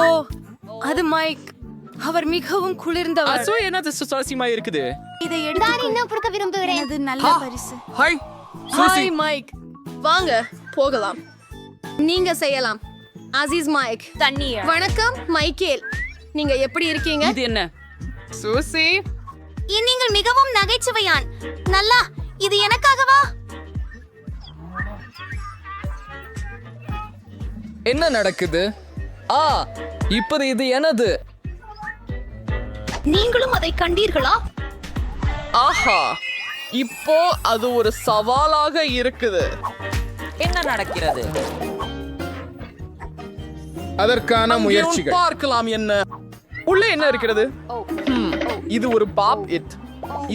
ஓ அது மைக். அவர் மிகவும் குளிர்ந்தவர். அசோ என்னது சுவாரஸ்யமா இருக்குது? இதை நான் எடுத்து இன்னும் கொடுக்க விரும்புகிறேன். அது நல்ல பரிசு. Hi hi Mike. வாங்க போகலாம். நீங்க செய்யலாம். அசீஸ் மைக். தண்ணீர். வணக்கம் மைக்கேல். நீங்க எப்படி இருக்கீங்க? இது என்ன? சூசி. நீங்கள் மிகவும் நகைச்சுவையான். நல்லா இது எனக்காகவா? என்ன நடக்குது? ஆ இப்போது இது எனது. நீங்களும் அதை கண்டீர்களா? ஆஹா இப்போ அது ஒரு சவாலாக இருக்குது. என்ன நடக்கிறது? அதற்கான முயற்சிகள் உன் பார்க்கலாம் என்ன. உள்ளே என்ன இருக்கிறது? இது ஒரு பாப் இட்.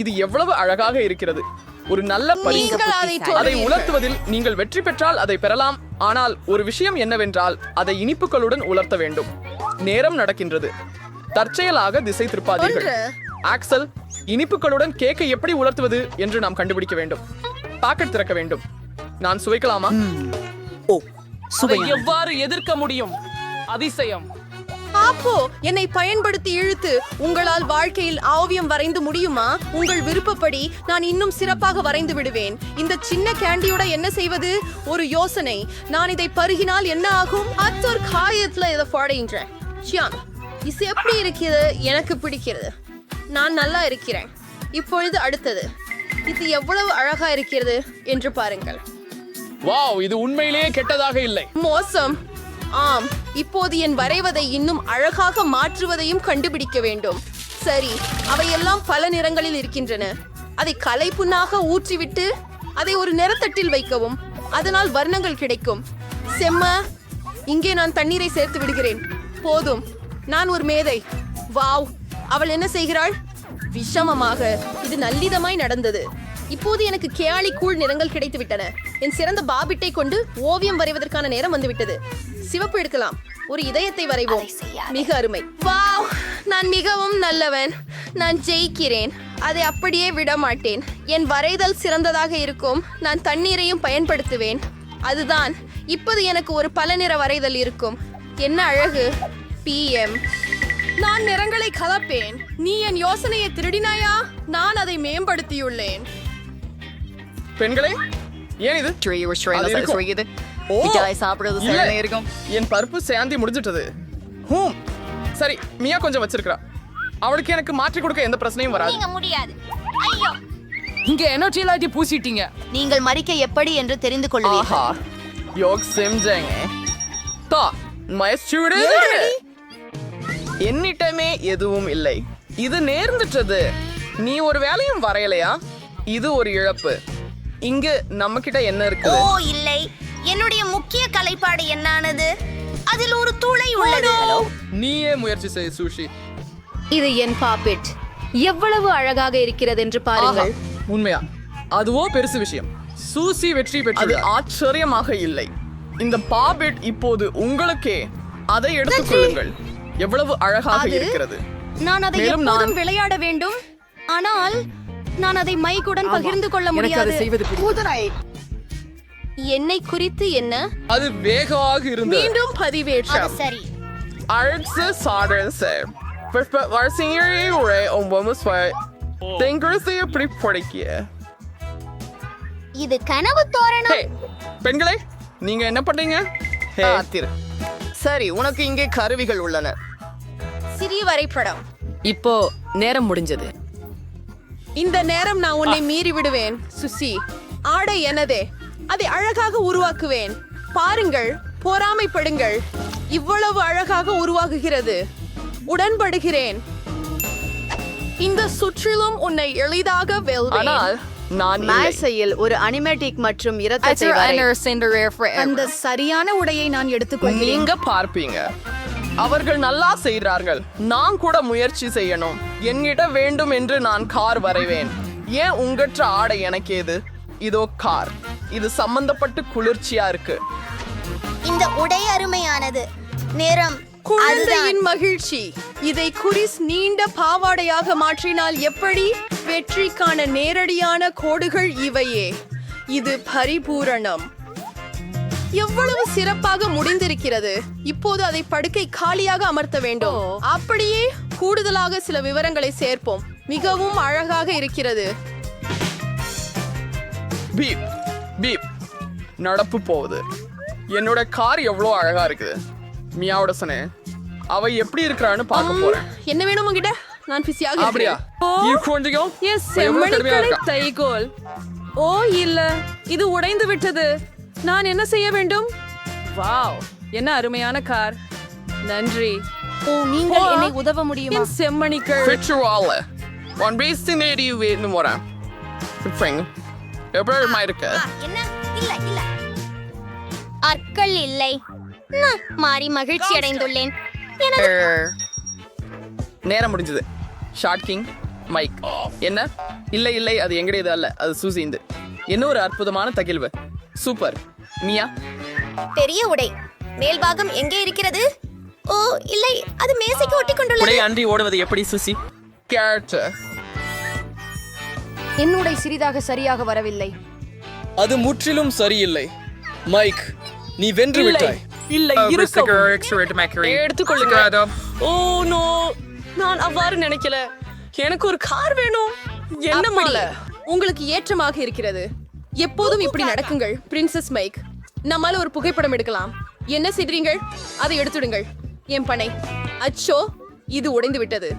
இது எவ்வளவு அழகாக இருக்கிறது. ஒரு நல்ல பரிசு. நீங்கள் அதை. உலர்த்துவதில் நீங்கள் வெற்றி பெற்றால் அதை பெறலாம். ஆனால் ஒரு விஷயம் என்னவென்றால் அதை இனிப்புகளுடன் உலர்த்த வேண்டும். நேரம் நடக்கின்றது. தற்செயலாக திசை திருப்பாதீர்கள். ஆக்சல் இனிப்புகளுடன் கேக்கை எப்படி உலர்த்துவது என்று நாம் கண்டுபிடிக்க வேண்டும். பாக்கெட் திறக்க வேண்டும். நான் சுவைக்கலாமா? அதை எவ்வாறு எதிர்க்க முடியும்? அதிசயம். ஆப்போ என்னை பயன்படுத்தி இழுத்து உங்களால் வாழ்க்கையில் ஆவியம் வரைந்து முடியுமா? உங்கள் விருப்பப்படி நான் இன்னும் சிறப்பாக வரைந்து விடுவேன். இந்த சின்ன கேண்டியோட என்ன செய்வது? ஒரு யோசனை. நான் இதை பருகினால் என்ன ஆகும்? அத்தொரு காயத்துல இதை போடுகின்றேன். சியான் இது எப்படி இருக்கிறது? எனக்கு பிடிக்கிறது. நான் நல்லா இருக்கிறேன். இப்பொழுது அடுத்தது. இது எவ்வளவு அழகா இருக்கிறது என்று பாருங்கள். வாவ் இது உண்மையிலேயே கெட்டதாக இல்லை. மோசம். ஆம். இப்போது என் வரைவதை இன்னும் அழகாக மாற்றுவதையும் கண்டுபிடிக்க வேண்டும். சரி அவையெல்லாம் பல நிறங்களில் இருக்கின்றன. அதை கலைப்புண்ணாக ஊற்றிவிட்டு அதை ஒரு நிறத்தட்டில் வைக்கவும். அதனால் வர்ணங்கள் கிடைக்கும். செம்ம இங்கே நான் தண்ணீரை சேர்த்து விடுகிறேன். போதும் நான் ஒரு மேதை. வாவ் அவள் என்ன செய்கிறாள்? விஷமமாக இது நல்லிதமாய் நடந்தது. இப்போது எனக்கு கேளி கூழ் நிறங்கள் கிடைத்து விட்டன என் சிறந்த பாபிட்டை கொண்டு ஓவியம் வரைவதற்கான நேரம் வந்துவிட்டது. சிவப்பு எடுக்கலாம். ஒரு இதயத்தை வரைவோம். மிக அருமை. வாவ் நான் மிகவும் நல்லவன். நான் ஜெயிக்கிறேன். அதை அப்படியே விட மாட்டேன் என் வரைதல் சிறந்ததாக இருக்கும். நான் தண்ணீரையும் பயன்படுத்துவேன். அதுதான் இப்போது எனக்கு ஒரு பல நிற வரைதல் இருக்கும். என்ன அழகு. பிஎம் நான் நிறங்களை கலப்பேன். நீ என் யோசனையை திருடினாயா? நான் அதை மேம்படுத்தியுள்ளேன். பெண்களே ஏன் இது? அது இருக்கும். ஓ, இல்ல. என் பருப்பு சேந்தி முடிஞ்சிட்டது. ஹூம். சரி மியா கொஞ்சம் வச்சிருக்கா. அவளுக்கு எனக்கு மாற்றி கொடுக்க எந்த பிரச்சனையும் வராது. நீங்க முடியாது. ஐயோ! இங்க எனர்ஜி எல்லாத்தையும் பூசிட்டீங்க. நீங்கள் மறிக்க எப்படி என்று தெரிந்து கொள்வீர்கள். ஆஹா. யோக் செஞ்சேங்க தா மயச்சூடு என்னிட்டமே எதுவும் இல்லை. இது நேர்ந்துட்டது. நீ ஒரு வேலையும் வரையலையா? இது ஒரு இழப்பு. இங்கு நம்ம கிட்ட என்ன ஓ இருக்குது இல்லை. என்னுடைய முக்கிய கலைப்பாடு என்னானது? அதில் ஒரு துளை உள்ளது. நீயே முயற்சி செய் சூஷி. இது என் பாப்பெட். எவ்வளவு அழகாக இருக்கிறது என்று பாருங்கள். உண்மையா? அதுவோ பெருசு விஷயம். சூசி வெற்றி பெற்றது ஆச்சரியமாக இல்லை. இந்த பாபெட் இப்போது உங்களுக்கே அதை எடுத்துக் கொள்ளுங்கள். எவ்வளவு அழகாக இருக்கிறது. நான் அதை எப்போதும் விளையாட வேண்டும். ஆனால் நான் அதை மைக்குடன் பகிர்ந்து கொள்ள முடியாது. செய்வது என்னை குறித்து என்ன? அது வேகமாக இருந்தது. மீண்டும் பதிவேற்றம். சரி. அழைச்சு சாடன்ஸு வரிசையை உரை ஒன்பது தெங்குறதை எப்படி படிக்கிய இது கனவு தோரணம். பெண்களே நீங்க என்ன பண்றீங்க? சரி உனக்கு இங்கே கருவிகள் உள்ளன. சிறிய வரைபடம். இப்போ நேரம் முடிஞ்சது. இந்த நேரம் நான் உன்னை மீறி விடுவேன் சுசி. ஆடை எனதே. அதை அழகாக உருவாக்குவேன். பாருங்கள் பொறாமைப்படுங்கள். இவ்வளவு அழகாக உருவாகுகிறது. உடன்படுகிறேன். இந்த சுற்றிலும் உன்னை எளிதாக வெல்வேன். ஆனால் நான். மேசையில் ஒரு அனிமேட்டிக் மற்றும் இரத்தத்தை வரை அந்த சரியான உடையை நான் எடுத்துக்கொள்கிறேன் நீங்க பார்ப்பீங்க. அவர்கள் நல்லா செய்கிறார்கள். நான் கூட முயற்சி செய்யணும். என்கிட்ட வேண்டும் என்று நான் கார் வரைவேன். ஏன் உங்கற்ற ஆடை எனக்கு ஏது இதோ கார். இது சம்பந்தப்பட்டு குளிர்ச்சியா இருக்கு. இந்த உடை அருமையானது. நேரம் குழந்தையின் மகிழ்ச்சி. இதை குரிஸ் நீண்ட பாவாடையாக மாற்றினால் எப்படி? வெற்றிக்கான நேரடியான கோடுகள் இவையே. இது பரிபூரணம். எவ்வளவு சிறப்பாக முடிந்திருக்கிறது. இப்போது அதை படுக்கை காலியாக அமர்த்த வேண்டும். அப்படியே கூடுதலாக சில விவரங்களை சேர்ப்போம். மிகவும் அழகாக இருக்கிறது. பீப். பீப் நடப்பு போகுது. என்னோட கார் எவ்வளோ அழகா இருக்குது? மியாவோட சொன்னே. அவ எப்படி இருக்கிறான்னு பார்க்க போறேன். என்ன வேணும் உங்ககிட்ட நான் பிஸியாக அப்படியா? இருக்கிறேன். இது கொஞ்சம் எஸ் செம்மணிக்கலை? தைகோல். ஓ இல்ல. இது உடைந்து விட்டது. நான் என்ன செய்ய வேண்டும்? வாவ் என்ன அருமையான கார். நன்றி. ஓ நீங்கள் என்னை உதவ முடியுமா? என் செம்மணிக்கள். பெட்ரோவால ஒன் பேசி நேடி வேணும் வரேன் எப்படி இருக்க ஆ, என்ன? இல்ல இல்ல. அற்கள் இல்லை. நான் மாறி மகிழ்ச்சி அடைந்துள்ளேன். எனது நேரம் முடிஞ்சது. ஷார்ட் கிங் மைக் என்ன? இல்லை இல்லை அது எங்களுடையது அல்ல. அது சூசிந்து என்ன ஒரு அற்புதமான தகிழ்வு. சூப்பர் மியா பெரிய உடை. மேல்பாகம் எங்கே இருக்கிறது? ஓ இல்லை அது மேசைக்கு ஒட்டி கொண்டுள்ளது. அன்றி ஓடுவது எப்படி சுசி கேரக்டர் என்னுடைய சிறிதாக சரியாக வரவில்லை. அது முற்றிலும் சரியில்லை. மைக் நீ வென்று இல்லை. விட்டாய். இல்லை இருக்கவும் எடுத்துக்கொள்ளுங்க. Oh no. நான் அவ்வாறு நினைக்கல. எனக்கு ஒரு கார் வேணும். என்ன. மாலை உங்களுக்கு ஏற்றமாக இருக்கிறது. எப்போதும் இப்படி நடக்குங்கள் பிரின்சஸ் மைக் நம்மால ஒரு புகைப்படம் எடுக்கலாம். என்ன செய்றீங்கள் அதை எடுத்துடுங்கள். என் பனை. அச்சோ இது உடைந்து விட்டது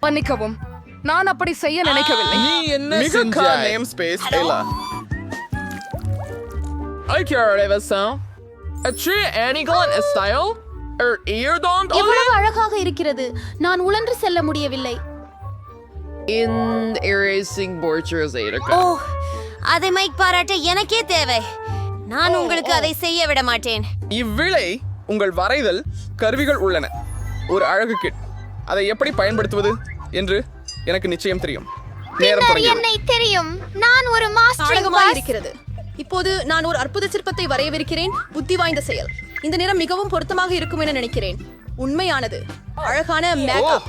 மன்னிக்கவும். நான் அப்படி செய்ய நினைக்கவில்லை. நீ என்ன மிக நேம் ஸ்பேஸ் இல்ல ஐக்கிய ரேவசம் A tree anicle and a style? Er ear don't எவ்வளவு அழகாக இருக்கிறது. நான் உழன்று செல்ல முடியவில்லை. In erasing borchers ஓ அதை மைக் பாராட்ட எனக்கே தேவை. நான் உங்களுக்கு அதை செய்ய விட மாட்டேன். இவ்விளை உங்கள் வரைதல் கருவிகள் உள்ளன. ஒரு அழகு கிட் அதை எப்படி பயன்படுத்துவது? என்று எனக்கு நிச்சயம் தெரியும். நேரம். என்னை தெரியும். நான் ஒரு மாஸ்டர் இருக்கிறது. இப்போது நான் ஒரு அற்புத சிற்பத்தை வரையவிருக்கிறேன். புத்தி வாய்ந்த செயல். இந்த நிறம் மிகவும் பொருத்தமாக இருக்கும் என நினைக்கிறேன். உண்மையானது. அழகான மேக்கப்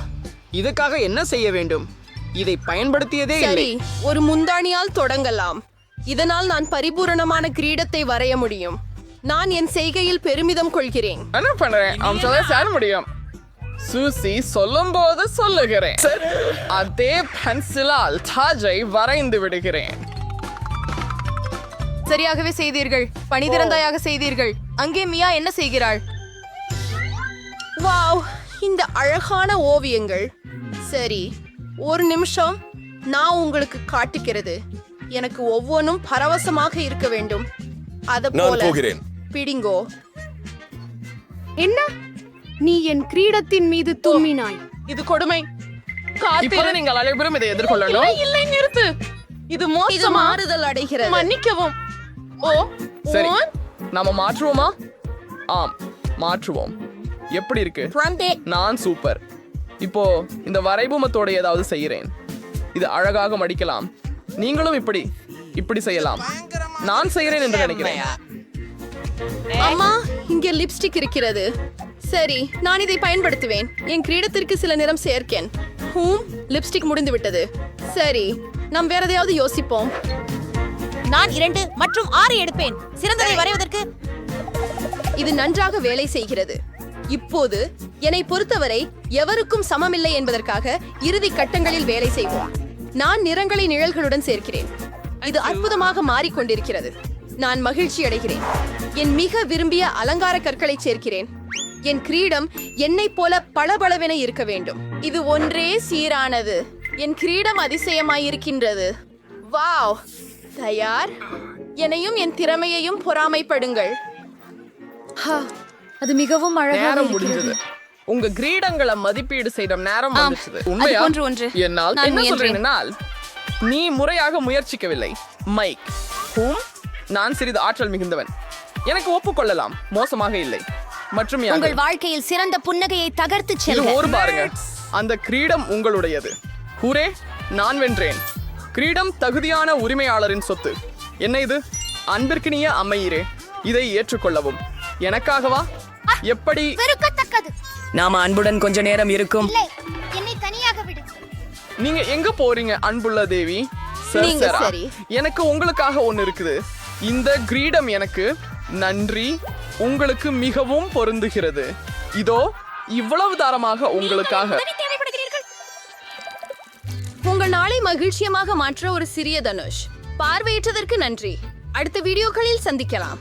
இதுக்காக என்ன செய்ய வேண்டும்? இதை பயன்படுத்தியதே சரி ஒரு முந்தாணியால் தொடங்கலாம். இதனால் நான் பரிபூரணமான கிரீடத்தை வரைய முடியும். நான் என் செய்கையில் பெருமிதம் கொள்கிறேன். என்ன பண்றேன் அவன் சொல்ல சேர முடியும். சூசி சொல்லும் போது சொல்லுகிறேன் அதே பென்சிலால் தாஜை வரைந்து விடுகிறேன். சரியாகவே செய்தீர்கள். பணிதிறந்தாயாக செய்தீர்கள். அங்கே மியா என்ன செய்கிறாள்? வாவ் இந்த அழகான ஓவியங்கள். சரி ஒரு நிமிஷம். நான் உங்களுக்கு காட்டுகிறது எனக்கு ஒவ்வொன்றும் பரவசமாக இருக்க வேண்டும். அத போல. போகிறேன். பிடிங்கோ. என்ன? நீ என் கிரீடத்தின் மீது தும்மினாய் இது கொடுமை. காத்திரு. நீங்கள் அனைவரும் இதை எதிர்கொள்ளணும். இல்லை, இல்லை நிறுத்து. இது இது மோசமா மாறுதல் அடைகிறது. மன்னிக்கவும். ஓ சரி. ஒன் நாம மாற்றுவோமா? ஆம் மாற்றுவோம். எப்படி இருக்கு? நான் சூப்பர். இப்போ இந்த வரைபூமத்தோட ஏதாவது செய்கிறேன். இது அழகாக மடிக்கலாம். நீங்களும் இப்படி இப்படி செய்யலாம். நான் செய்கிறேன் என்று நினைக்கிறேன். அம்மா இங்கே லிப்ஸ்டிக் இருக்கிறது. சரி நான் இதை பயன்படுத்துவேன். என் கிரீடத்திற்கு சில நிறம் சேர்க்கேன். ஹூம் லிப்ஸ்டிக் முடிந்து விட்டது சரி நாம் வேற எதையாவது யோசிப்போம். நான் இரண்டு மற்றும் ஆறு எடுப்பேன். சிறந்ததை வரைவதற்கு இது நன்றாக வேலை செய்கிறது. இப்போது என்னை பொறுத்தவரை எவருக்கும் சமமில்லை என்பதற்காக இறுதி கட்டங்களில் வேலை செய்வோம். நான் நிறங்களை நிழல்களுடன் சேர்க்கிறேன். இது அற்புதமாக மாறிக்கொண்டிருக்கிறது. நான் மகிழ்ச்சி அடைகிறேன் என் மிக விரும்பிய அலங்கார கற்களை சேர்க்கிறேன். என் கிரீடம் என்னைப் போல பளபளவென இருக்க வேண்டும். இது ஒன்றே சீரானது. என் கிரீடம் அதிசயமாயிருக்கின்றது. வாவ்! தயார்! என்னையும் என் திறமையையும் பொறாமைப்படுங்கள். அது மிகவும் அழகாக முடிஞ்சது. உங்க கிரீடங்களை மதிப்பீடு செய்த நேரம் ஆம். வந்துச்சு. அது உண்மையா? ஒன்று. என்னால் என்ன முயன்றேன். சொல்றேன் என்னால் நீ முறையாக முயற்சிக்கவில்லை. மைக் ஹூம் நான் சிறிது ஆற்றல் மிகுந்தவன். எனக்கு ஒப்புக்கொள்ளலாம். மோசமாக இல்லை. மற்றும்? உங்கள் வாழ்க்கையில் சிறந்த புன்னகையை தகர்த்து செல்க. ஒரு பாருங்க. அந்த கிரீடம் உங்களுடையது. ஹூரே நான் வென்றேன். கிரீடம் தகுதியான உரிமையாளரின் சொத்து. என்ன இது? அன்பிற்கினிய அம்மையரே இதை ஏற்றுக்கொள்ளவும். எனக்காகவா? எப்படி? வெறுக்கத்தக்கது. நாம அன்புடன் கொஞ்ச நேரம் இருக்கும். இல்லை என்னை தனியாக விடு. நீங்க எங்க போறீங்க அன்புள்ள தேவி? நீங்க. சரி. எனக்கு உங்களுக்காக ஒண்ணு இருக்குது. இந்த கிரீடம் எனக்கு. நன்றி. உங்களுக்கு மிகவும் பொருந்துகிறது. இதோ இவ்வளவு தாரமாக உங்களுக்காக. உங்கள் நாளை மகிழ்ச்சியமாக மாற்ற ஒரு சிறிய தனுஷ். பார்வையிட்டதற்கு நன்றி. அடுத்த வீடியோக்களில் சந்திக்கலாம்.